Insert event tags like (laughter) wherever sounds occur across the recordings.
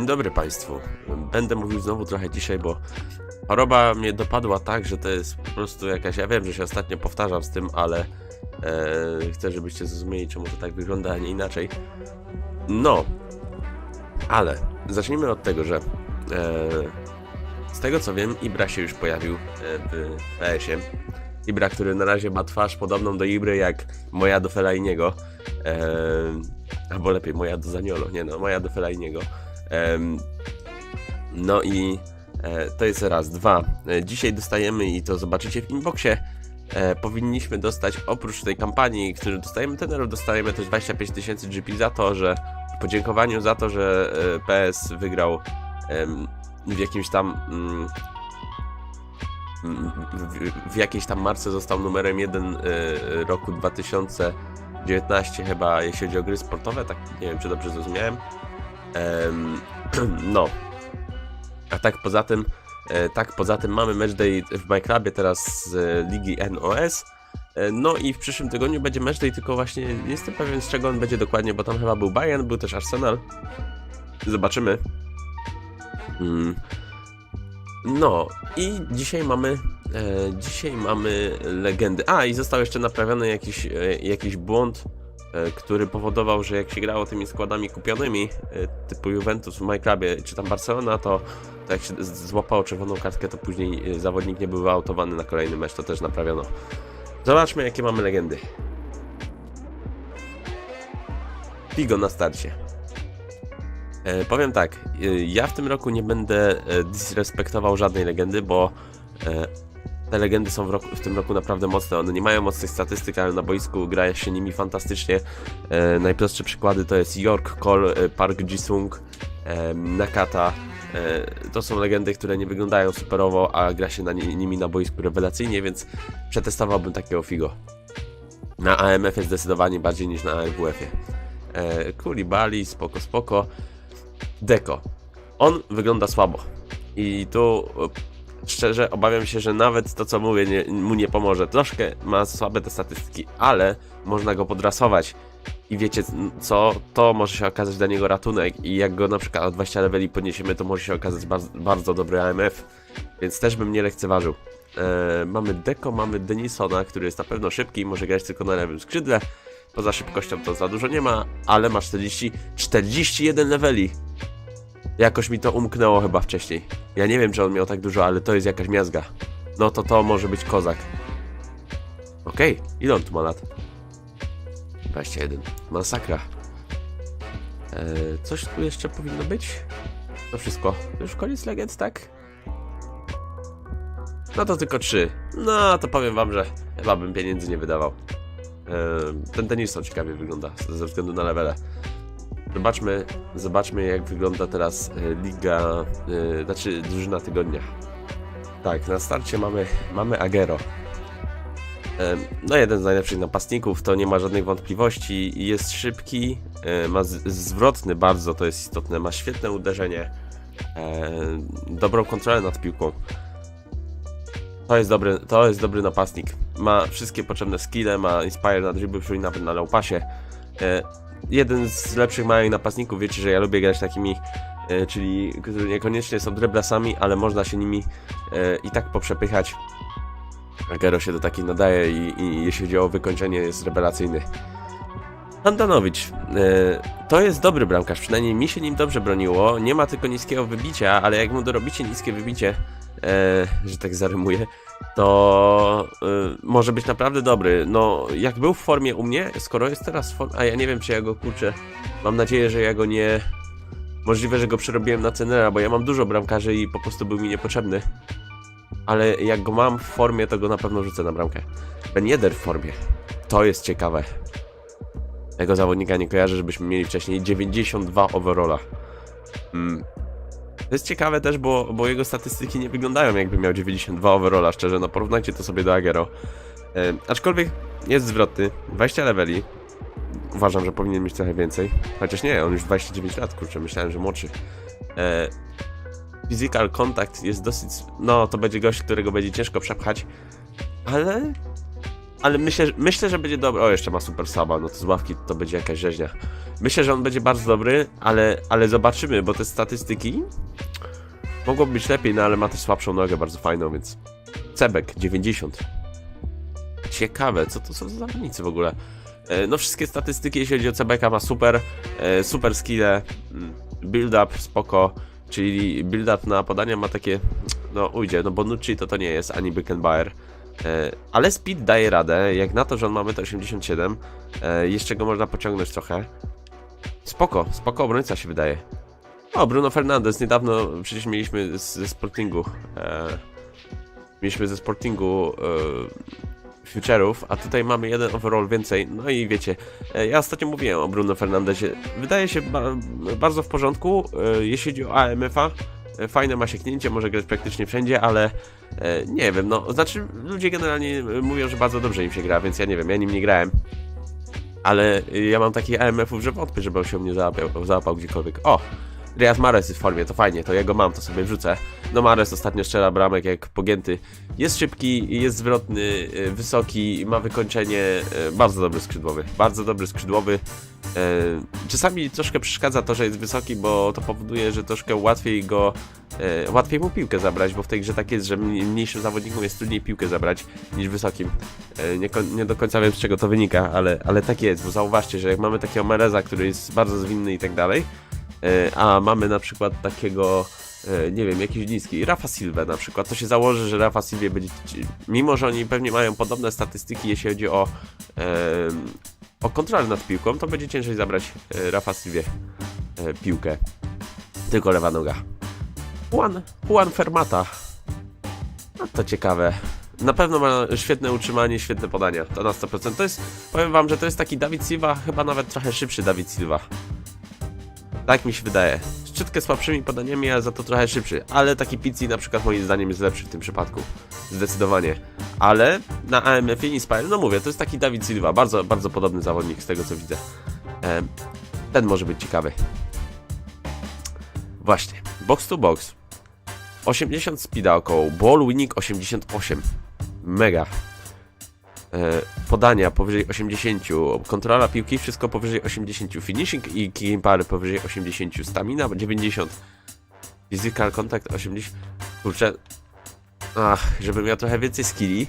Dzień dobry Państwu. Będę mówił znowu trochę dzisiaj, bo choroba mnie dopadła tak, że to jest po prostu jakaś. Ja wiem, że się ostatnio powtarzam z tym, ale e, chcę, żebyście zrozumieli, czemu to tak wygląda, a nie inaczej. No, ale zacznijmy od tego, że e, z tego co wiem, Ibra się już pojawił e, w PS-ie. Ibra, który na razie ma twarz podobną do Ibry jak moja do Felajniego. E, albo lepiej, moja do Zaniolo. Nie no, moja do Felajniego. No i e, to jest raz. Dwa. E, Dzisiaj dostajemy, i to zobaczycie w inboxie, e, powinniśmy dostać oprócz tej kampanii, w której dostajemy tenerów, dostajemy też 25 tysięcy GP za to, że w podziękowaniu za to, że PS wygrał w jakimś tam mm, w, w jakiejś tam marce został numerem jeden e, roku 2019 chyba, jeśli chodzi o gry sportowe, tak nie wiem, czy dobrze zrozumiałem. (clears throat) No. A tak poza tym, e, tak poza tym mamy matchday w MyClubie teraz z e, ligi NOS. E, No i w przyszłym tygodniu będzie matchday, tylko właśnie nie jestem pewien z czego on będzie dokładnie, bo tam chyba był Bayern, był też Arsenal. Zobaczymy. Mm. No i dzisiaj mamy e, dzisiaj mamy legendy. A i został jeszcze naprawiony jakiś, e, jakiś błąd który powodował, że jak się grało tymi składami kupionymi, e, typu Juventus w MyClubie, czy tam Barcelona, to, to jak się złapało czerwoną kartkę, to później e, zawodnik nie był wyautowany na kolejny mecz, to też naprawiono. Zobaczmy, jakie mamy legendy. Figo na starcie. E, powiem tak, e, ja w tym roku nie będę e, disrespektował żadnej legendy, bo e, te legendy są w, roku, w tym roku naprawdę mocne. One nie mają mocnych statystyk, ale na boisku gra się nimi fantastycznie. E, najprostsze przykłady to jest York, Cole, e, Park Ji-sung, e, Nakata. E, to są legendy, które nie wyglądają superowo, a gra się na ni nimi na boisku rewelacyjnie, więc przetestowałbym takiego Figo. Na AMF-ie zdecydowanie bardziej niż na AWF-ie. E, Koulibaly, spoko, spoko. Deko. On wygląda słabo. I tu szczerze obawiam się, że nawet to co mówię nie, mu nie pomoże. Troszkę ma słabe te statystyki, ale można go podrasować. I wiecie co? To może się okazać dla niego ratunek. I jak go na przykład o 20 leveli podniesiemy, to może się okazać bardzo, bardzo dobry AMF. Więc też bym nie lekceważył. E, mamy Deko, mamy Denisona, który jest na pewno szybki i może grać tylko na lewym skrzydle. Poza szybkością to za dużo nie ma, ale ma 40, 41 leveli. Jakoś mi to umknęło chyba wcześniej. Ja nie wiem, czy on miał tak dużo, ale to jest jakaś miazga. No to to może być kozak. Okej, ile on tu ma lat? 21. Masakra. Eee, coś tu jeszcze powinno być? To wszystko. Już koniec legend, tak? No to tylko trzy. No to powiem wam, że chyba bym pieniędzy nie wydawał. Eee, ten Denison ciekawie wygląda ze względu na levele. Zobaczmy, zobaczmy jak wygląda teraz e, liga, e, znaczy drużyna tygodnia. Tak, na starcie mamy, mamy Agero. E, No jeden z najlepszych napastników, to nie ma żadnych wątpliwości. Jest szybki, ma zwrotny bardzo, to jest istotne, ma świetne uderzenie, dobrą kontrolę nad piłką. To jest dobry, to jest dobry napastnik. Ma wszystkie potrzebne skille, ma inspire na dribble, czyli nawet na low passie. Jeden z lepszych małych napastników, wiecie, że ja lubię grać takimi, e, czyli którzy niekoniecznie są driblasami, ale można się nimi e, i tak poprzepychać. Agero się do takiej nadaje i, i jeśli chodzi o wykończenie jest rewelacyjny. Andanowicz, e, to jest dobry bramkarz, przynajmniej mi się nim dobrze broniło. Nie ma tylko niskiego wybicia, ale jak mu dorobicie niskie wybicie, e, że tak zarymuję, to e, może być naprawdę dobry. No, jak był w formie u mnie, skoro jest teraz w formie, a ja nie wiem, czy ja go kurczę, mam nadzieję, że ja go nie... Możliwe, że go przerobiłem na cenera, bo ja mam dużo bramkarzy i po prostu był mi niepotrzebny. Ale jak go mam w formie, to go na pewno rzucę na bramkę. Ben Yedder w formie. To jest ciekawe. Tego zawodnika nie kojarzę, żebyśmy mieli wcześniej 92 overalla. Mm. To jest ciekawe też, bo, bo jego statystyki nie wyglądają jakby miał 92 overalla, szczerze, no porównajcie to sobie do Agero. E, aczkolwiek jest zwrotny, 20 leveli. Uważam, że powinien mieć trochę więcej. Chociaż nie, on już 29 lat, kurczę, myślałem, że młodszy. E, physical contact jest dosyć. No, to będzie gość, którego będzie ciężko przepchać, ale ale myślę, myślę, że będzie dobry. O, jeszcze ma super saba, no to z ławki to będzie jakaś rzeźnia. Myślę, że on będzie bardzo dobry, ale, ale zobaczymy, bo te statystyki mogło być lepiej, no ale ma też słabszą nogę, bardzo fajną, więc Cebek 90. Ciekawe, co to są za zawodnicy w ogóle? E, No wszystkie statystyki, jeśli chodzi o Cebeka, ma super, e, super skille, mm, build-up spoko, czyli build-up na podania ma takie, no ujdzie, no Bonucci to to nie jest, ani Beckenbauer, ale speed daje radę, jak na to, że on ma 1,87 m, e, jeszcze go można pociągnąć trochę. Spoko, spoko obrońca się wydaje. O, Bruno Fernandes, niedawno przecież mieliśmy ze Sportingu, e, mieliśmy ze Sportingu e, future'ów, a tutaj mamy jeden overall więcej, no i wiecie, e, ja ostatnio mówiłem o Bruno Fernandesie, wydaje się ba bardzo w porządku, e, jeśli chodzi o AMF-a, e, fajne ma sięgnięcie, może grać praktycznie wszędzie, ale e, nie wiem, no, znaczy ludzie generalnie e, mówią, że bardzo dobrze im się gra, więc ja nie wiem, ja nim nie grałem, ale e, ja mam takich AMF-ów, że wątpię, żeby on się mnie załapał, załapał gdziekolwiek. O! Riyad Mahrez jest w formie, to fajnie, to ja go mam, to sobie wrzucę. No Mahrez ostatnio strzela bramek jak pogięty. Jest szybki, jest zwrotny, e, wysoki, ma wykończenie, e, bardzo dobry skrzydłowy, bardzo dobry skrzydłowy. E, Czasami troszkę przeszkadza to, że jest wysoki, bo to powoduje, że troszkę łatwiej go, łatwiej mu piłkę zabrać, bo w tej grze tak jest, że mniej- mniejszym zawodnikom jest trudniej piłkę zabrać niż wysokim. Nie, nie do końca wiem z czego to wynika, ale, ale tak jest, bo zauważcie, że jak mamy takiego Mereza, który jest bardzo zwinny i tak dalej, a mamy na przykład takiego, e, nie wiem, jakiś niski, Rafa Silva na przykład, to się założy, że Rafa Silva będzie, mimo że oni pewnie mają podobne statystyki, jeśli chodzi o, em, o kontrolę nad piłką, to będzie ciężej zabrać e, Rafa Silvie e, piłkę. Tylko lewa noga. Juan, Juan Fermata. No to ciekawe. Na pewno ma świetne utrzymanie, świetne podania. To na 100%. To jest, powiem wam, że to jest taki Dawid Silva, chyba nawet trochę szybszy Dawid Silva. Tak mi się wydaje. Z ciutkę słabszymi podaniami, ale za to trochę szybszy. Ale taki Pizzi na przykład moim zdaniem jest lepszy w tym przypadku. Zdecydowanie. Ale na AMF-ie Inspire, no mówię, to jest taki Dawid Silva. Bardzo, bardzo podobny zawodnik z tego co widzę. Em, ten może być ciekawy. Właśnie. Box to box. 80 speeda około. Ball winning 88. Mega. E, podania powyżej 80, kontrola piłki wszystko powyżej 80, finishing i kicking power powyżej 80, stamina 90, physical contact 80. Kurczę, ach, żebym miał trochę więcej skilli.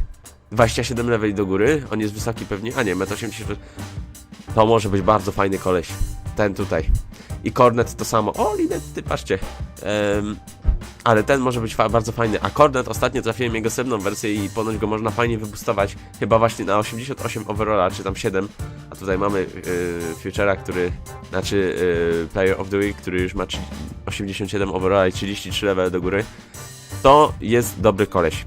27 level do góry, on jest wysoki pewnie, a nie, 1,80 m. To może być bardzo fajny koleś. Ten tutaj. I Cornet to samo. O, Linetty, patrzcie. Em, ale ten może być fa- bardzo fajny. A Cornet ostatnio trafiłem jego srebrną wersję i ponoć go można fajnie wybustować. Chyba właśnie na 88 overalla, czy tam 7. A tutaj mamy yy, Futura, który, znaczy yy, Player of the Week, który już ma trzy- 87 overalla i 33 level do góry. To jest dobry koleś.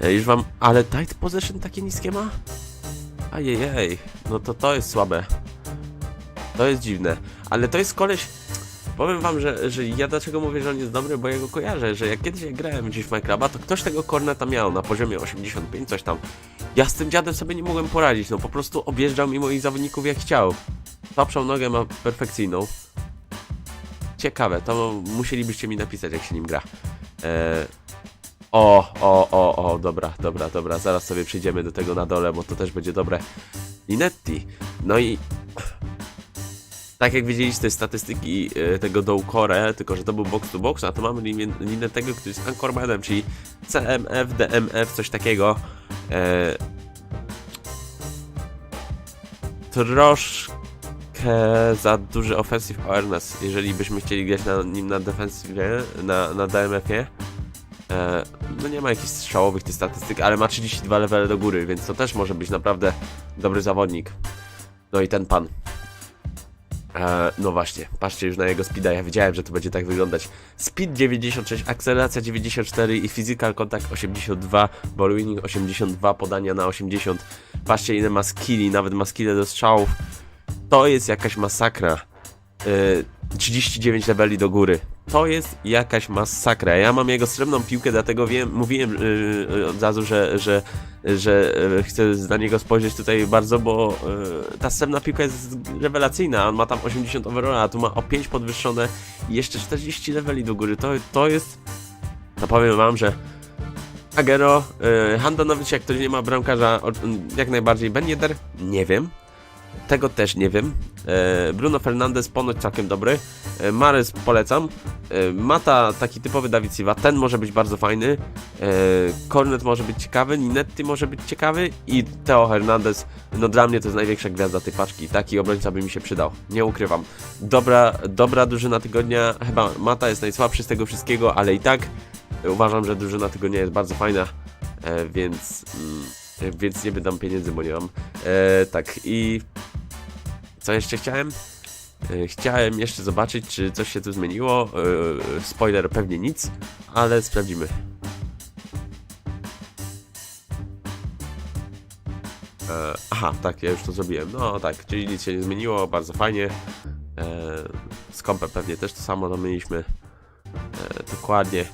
E, już wam, ale tight possession takie niskie ma? Ajejej, no to to jest słabe. To jest dziwne. Ale to jest koleś, Powiem wam, że, że ja dlaczego mówię, że on jest dobry, bo ja go kojarzę, że jak kiedyś grałem gdzieś w Minecrafta, to ktoś tego korneta miał na poziomie 85, coś tam. Ja z tym dziadem sobie nie mogłem poradzić, no po prostu objeżdżał mi moich zawodników jak chciał. Słabszą nogę ma perfekcyjną. Ciekawe, to musielibyście mi napisać, jak się nim gra. Eee, o, o, o, o, dobra, dobra, dobra, zaraz sobie przejdziemy do tego na dole, bo to też będzie dobre. Linetti. No i tak jak widzieliście te statystyki e, tego Dołcore, tylko że to był box to box, a to mamy linię, linię tego, który jest Anchormanem, czyli CMF, DMF, coś takiego. E, troszkę za duży offensive awareness, jeżeli byśmy chcieli grać na nim na defensywie, na, na DMF-ie. E, no nie ma jakichś strzałowych tych statystyk, ale ma 32 levele do góry, więc to też może być naprawdę dobry zawodnik. No i ten pan. E, no właśnie, patrzcie już na jego speeda, ja wiedziałem, że to będzie tak wyglądać. Speed 96, akceleracja 94 i physical contact 82, ball winning 82, podania na 80. Patrzcie ile ma skilli, nawet ma skille do strzałów. To jest jakaś masakra. E, 39 leveli do góry. To jest jakaś masakra. Ja mam jego srebrną piłkę, dlatego wiem, mówiłem yy, od razu, że, że, że yy, chcę na niego spojrzeć tutaj bardzo, bo yy, ta srebrna piłka jest rewelacyjna. On ma tam 80 overalla, a tu ma o 5 podwyższone i jeszcze 40 leveli do góry. To, to jest. No powiem wam, że Agero, yy, Handanowic, jak ktoś nie ma bramkarza, jak najbardziej Ben? Nie wiem. Tego też nie wiem. E, Bruno Fernandes ponoć całkiem dobry. E, Mares polecam. E, Mata taki typowy Dawid Silva, ten może być bardzo fajny. Cornet może być ciekawy, Ninetti może być ciekawy i Teo Hernandez, no dla mnie to jest największa gwiazda tej paczki. Taki obrońca by mi się przydał, nie ukrywam. Dobra, dobra drużyna tygodnia, chyba Mata jest najsłabszy z tego wszystkiego, ale i tak uważam, że drużyna tygodnia jest bardzo fajna, więc, mm, więc nie wydam pieniędzy, bo nie mam. E, tak i co jeszcze chciałem? E, Chciałem jeszcze zobaczyć, czy coś się tu zmieniło. E, Spoiler pewnie nic, ale sprawdzimy. E, Aha, tak, ja już to zrobiłem. No tak, czyli nic się nie zmieniło, bardzo fajnie. E, Z kompem pewnie też to samo domyliśmy. E, Dokładnie.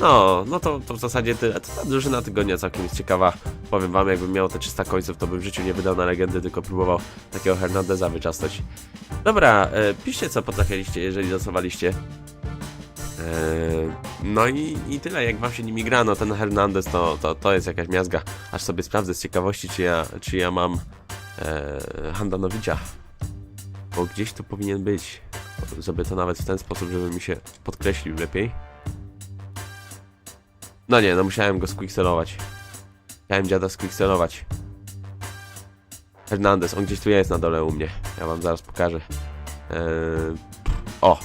No, no to, to w zasadzie tyle. To ta drużyna tygodnia całkiem jest ciekawa. Powiem wam, jakbym miał te 300 końców, to bym w życiu nie wydał na legendy, tylko próbował takiego Hernandeza wyczasnąć. Dobra, e, piszcie co potrafialiście, jeżeli losowaliście. E, no i, i tyle, jak wam się nimi gra, no ten Hernandez to, to, to jest jakaś miazga. Aż sobie sprawdzę z ciekawości, czy ja, czy ja mam e, Handanowicza. Bo gdzieś tu powinien być. Zrobię to nawet w ten sposób, żeby mi się podkreślił lepiej. No nie, no musiałem go squickselować. Chciałem dziada squickselować. Hernandez, on gdzieś tu jest na dole u mnie. Ja wam zaraz pokażę. Eee, o!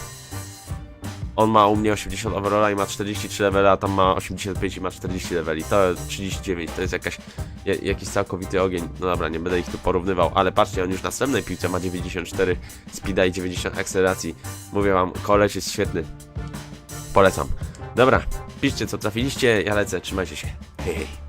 On ma u mnie 80 overalla i ma 43 levela, a tam ma 85 i ma 40 leveli. To 39, to jest jakaś, ja- jakiś całkowity ogień. No dobra, nie będę ich tu porównywał, ale patrzcie, on już na następnej piłce ma 94 speeda i 90 akceleracji. Mówię wam, koleś jest świetny. Polecam. Dobra, piszcie co trafiliście, ja lecę, trzymajcie się. Hej, hej.